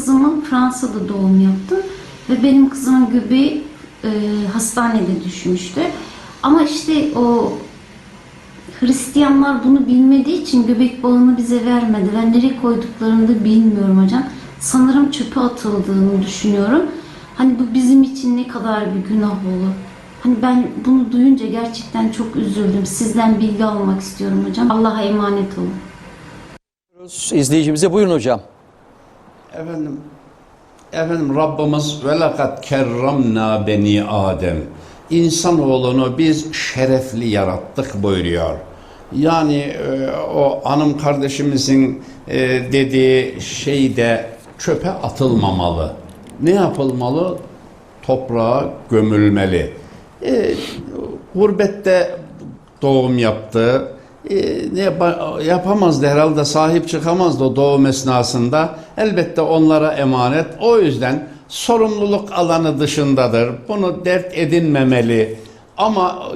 kızımın Fransa'da doğum yaptım ve benim kızımın göbeği e, hastanede düşmüştü. Ama işte o Hristiyanlar bunu bilmediği için göbek bağını bize vermediler. Nereye koyduklarını da bilmiyorum hocam. Sanırım çöpe atıldığını düşünüyorum. Hani bu bizim için ne kadar bir günah olur. Hani ben bunu duyunca gerçekten çok üzüldüm. Sizden bilgi almak istiyorum hocam. Allah'a emanet olun. İzleyicimize buyurun hocam. Efendim, efendim Rabbimiz ve lekad kerramna beni Adem. İnsanoğlunu biz şerefli yarattık buyuruyor. Yani e, o hanım kardeşimizin e, dediği şey de çöpe atılmamalı. Ne yapılmalı? Toprağa gömülmeli. E, gurbette doğum yaptı. E, ne yapa- yapamazdı herhalde sahip çıkamazdı o doğum esnasında. Elbette onlara emanet. O yüzden sorumluluk alanı dışındadır. Bunu dert edinmemeli. Ama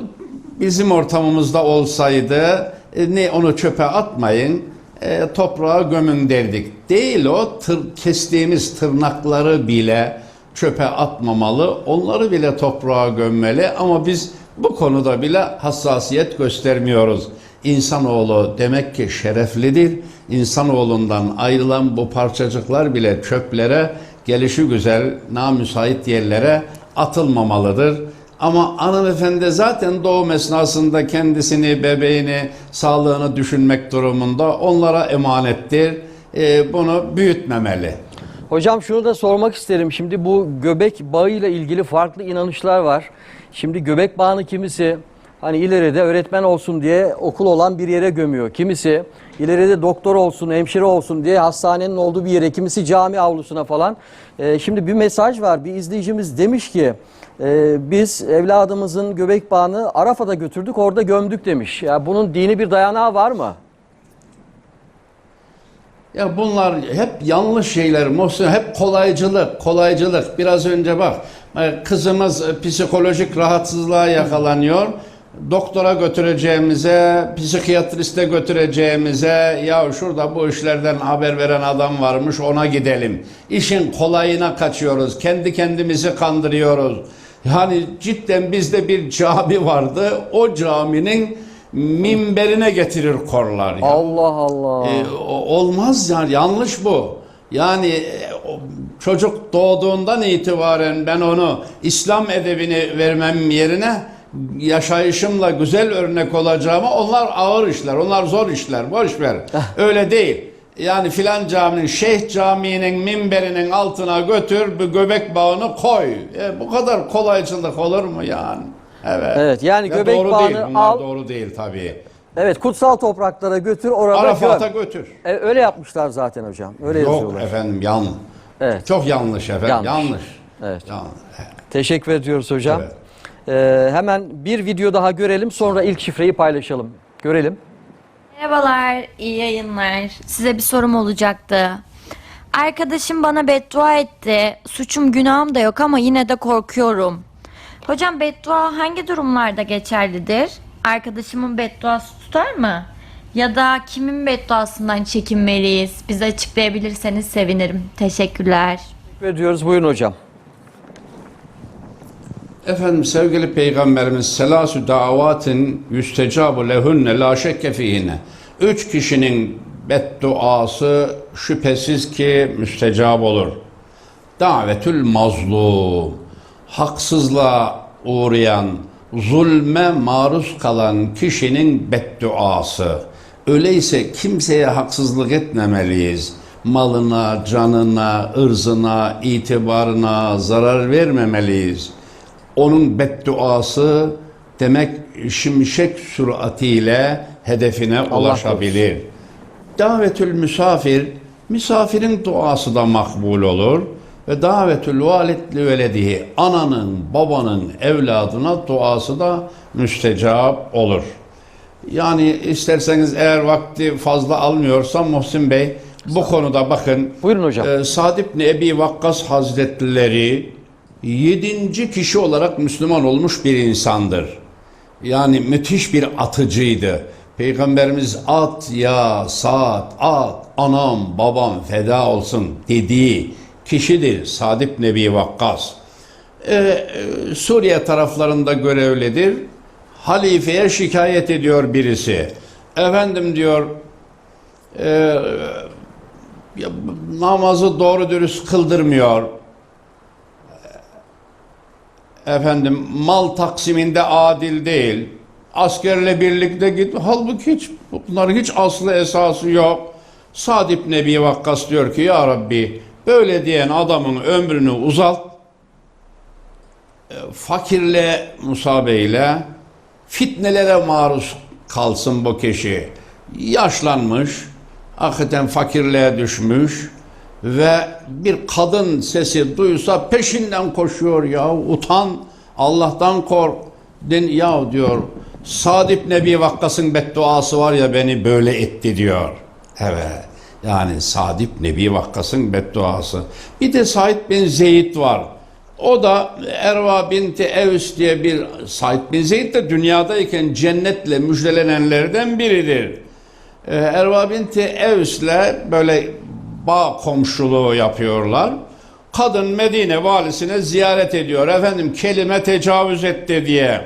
bizim ortamımızda olsaydı e, ne onu çöpe atmayın e, toprağa gömün derdik. Değil o tır, kestiğimiz tırnakları bile çöpe atmamalı. Onları bile toprağa gömmeli ama biz bu konuda bile hassasiyet göstermiyoruz. İnsanoğlu demek ki şereflidir. İnsanoğlundan ayrılan bu parçacıklar bile çöplere, gelişi güzel, namüsait yerlere atılmamalıdır. Ama hanımefendi zaten doğum esnasında kendisini, bebeğini, sağlığını düşünmek durumunda onlara emanettir. Ee, bunu büyütmemeli. Hocam şunu da sormak isterim. Şimdi bu göbek bağıyla ilgili farklı inanışlar var. Şimdi göbek bağını kimisi hani ileride öğretmen olsun diye okul olan bir yere gömüyor. Kimisi ileride doktor olsun, hemşire olsun diye hastanenin olduğu bir yere, kimisi cami avlusuna falan. Ee, şimdi bir mesaj var. Bir izleyicimiz demiş ki e, biz evladımızın göbek bağını Arafat'a götürdük orada gömdük demiş. Ya bunun dini bir dayanağı var mı? Ya bunlar hep yanlış şeyler Muhsin. Hep kolaycılık, kolaycılık. Biraz önce bak e, kızımız e, psikolojik rahatsızlığa yakalanıyor. Doktora götüreceğimize, psikiyatriste götüreceğimize ya şurada bu işlerden haber veren adam varmış ona gidelim. İşin kolayına kaçıyoruz. Kendi kendimizi kandırıyoruz. Yani cidden bizde bir cami vardı. O caminin minberine getirir korlar. ya. Allah Allah. E, o- olmaz yani yanlış bu. Yani e, çocuk doğduğundan itibaren ben onu İslam edebini vermem yerine yaşayışımla güzel örnek olacağıma onlar ağır işler, onlar zor işler, boş ver. Öyle değil. Yani filan caminin, Şeyh Camii'nin minberinin altına götür, bir göbek bağını koy. E, bu kadar kolaycılık olur mu yani? Evet. Evet, yani Ya göbek doğru bağını değil, bunlar al- doğru değil tabii. Evet kutsal topraklara götür orada Arafat'a göm. götür. E, öyle yapmışlar zaten hocam. Öyle Yok yazıyorlar. efendim yanlış. Evet. Çok yanlış efendim. Yanlış. Yanlış. Evet. Yanlış. Teşekkür ediyoruz hocam. Evet. Ee, hemen bir video daha görelim sonra ilk şifreyi paylaşalım. Görelim. Merhabalar, iyi yayınlar. Size bir sorum olacaktı. Arkadaşım bana beddua etti. Suçum günahım da yok ama yine de korkuyorum. Hocam beddua hangi durumlarda geçerlidir? Arkadaşımın bedduası tutar mı? Ya da kimin bedduasından çekinmeliyiz? Bize açıklayabilirseniz sevinirim. Teşekkürler. Teşekkür ediyoruz. Buyurun hocam. Efendim sevgili peygamberimiz selasü davatin yüstecabu lehunne la şekke. Üç kişinin bedduası şüphesiz ki müstecab olur. Davetül mazlum. Haksızlığa uğrayan, zulme maruz kalan kişinin bedduası. Öyleyse kimseye haksızlık etmemeliyiz. Malına, canına, ırzına, itibarına zarar vermemeliyiz. Onun bedduası demek şimşek süratiyle hedefine ulaşabilir. Davetül misafir, misafirin duası da makbul olur. Ve davetül valid li veledihi, ananın, babanın evladına duası da müstecap olur. Yani isterseniz eğer vakti fazla almıyorsam Muhsin Bey bu konuda bakın Buyurun hocam. e, Sa'd ibn Ebi Vakkas Hazretleri yedinci kişi olarak Müslüman olmuş bir insandır. Yani müthiş bir atıcıydı. Peygamberimiz at ya Sa'd at anam babam feda olsun dediği kişidir. Sad ibn Ebi Vakkas. Ee, Suriye taraflarında görevlidir. Halifeye şikayet ediyor birisi. Efendim diyor e, namazı doğru dürüst kıldırmıyor. Efendim mal taksiminde adil değil. Askerle birlikte git. Halbuki hiç bunların hiç aslı esası yok. Sad ibn Ebi Vakkas diyor ki ya Rabbi böyle diyen adamın ömrünü uzalt. E, Fakirle musabeyle fitnelere maruz kalsın bu kişi. Yaşlanmış, hakikaten fakirliğe düşmüş ve bir kadın sesi duysa peşinden koşuyor ya utan Allah'tan kork. Den, ya diyor Sad ibn Ebi Vakkas'ın bedduası var ya beni böyle etti diyor. Evet. Yani Sad ibn Ebi Vakkas'ın bedduası. Bir de Said bin Zeyd var. O da Erva binti Evs diye bir Said bin Zeyd de dünyadayken cennetle müjdelenenlerden biridir. Ee, Erva binti Evs'le böyle bağ komşuluğu yapıyorlar. Kadın Medine valisine ziyaret ediyor. Efendim kelime tecavüz etti diye.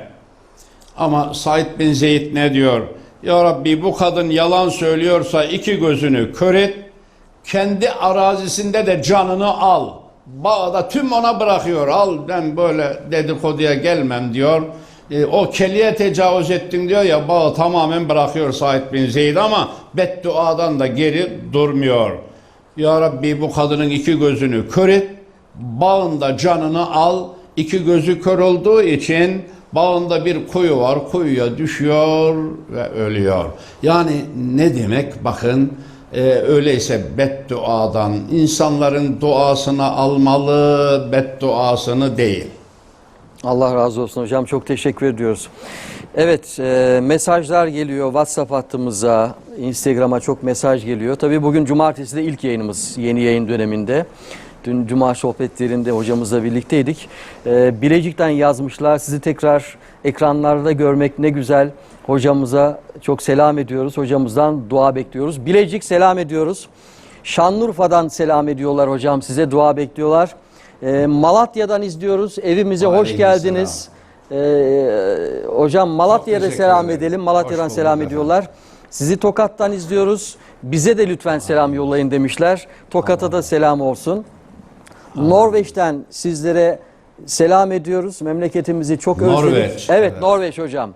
Ama Said bin Zeyd ne diyor? Ya Rabbi bu kadın yalan söylüyorsa iki gözünü kör et. Kendi arazisinde de canını al. Bağda tüm ona bırakıyor. Al ben böyle dedikoduya gelmem diyor. E, o keliye tecavüz ettin diyor ya bağı tamamen bırakıyor Said bin Zeyd ama bedduadan da geri durmuyor. Ya Rabbi bu kadının iki gözünü kör et. Bağında canını al. İki gözü kör olduğu için bağında bir kuyu var. Kuyuya düşüyor ve ölüyor. Yani ne demek bakın e, öyleyse bedduadan insanların duasını almalı bedduasını değil. Allah razı olsun hocam. Çok teşekkür ediyoruz. Evet e, mesajlar geliyor WhatsApp hattımıza, Instagram'a çok mesaj geliyor. Tabii bugün cumartesi de ilk yayınımız yeni yayın döneminde. Dün cuma sohbetlerinde hocamızla birlikteydik. E, Bilecik'ten yazmışlar. Sizi tekrar ekranlarda görmek ne güzel. Hocamıza çok selam ediyoruz. Hocamızdan dua bekliyoruz. Bilecik selam ediyoruz. Şanlıurfa'dan selam ediyorlar hocam. Size dua bekliyorlar. E, Malatya'dan izliyoruz. Evimize hoş Aleyhisselam. geldiniz. Ee, hocam Malatya'ya da teşekkür selam edelim. Malatya'dan Hoş selam efendim. ediyorlar. Sizi Tokat'tan izliyoruz. Bize de lütfen selam yollayın demişler. Tokat'a da selam olsun. Norveç'ten sizlere selam ediyoruz. Memleketimizi çok özledik. Norveç, Evet, evet. Norveç hocam.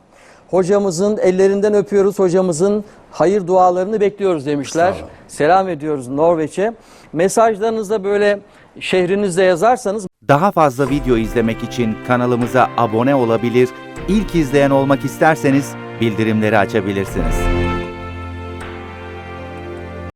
Hocamızın ellerinden öpüyoruz. Hocamızın hayır dualarını bekliyoruz demişler. Selam ediyoruz Norveç'e. Mesajlarınızda böyle şehrinizde yazarsanız Daha fazla video izlemek için kanalımıza abone olabilir, ilk izleyen olmak isterseniz bildirimleri açabilirsiniz.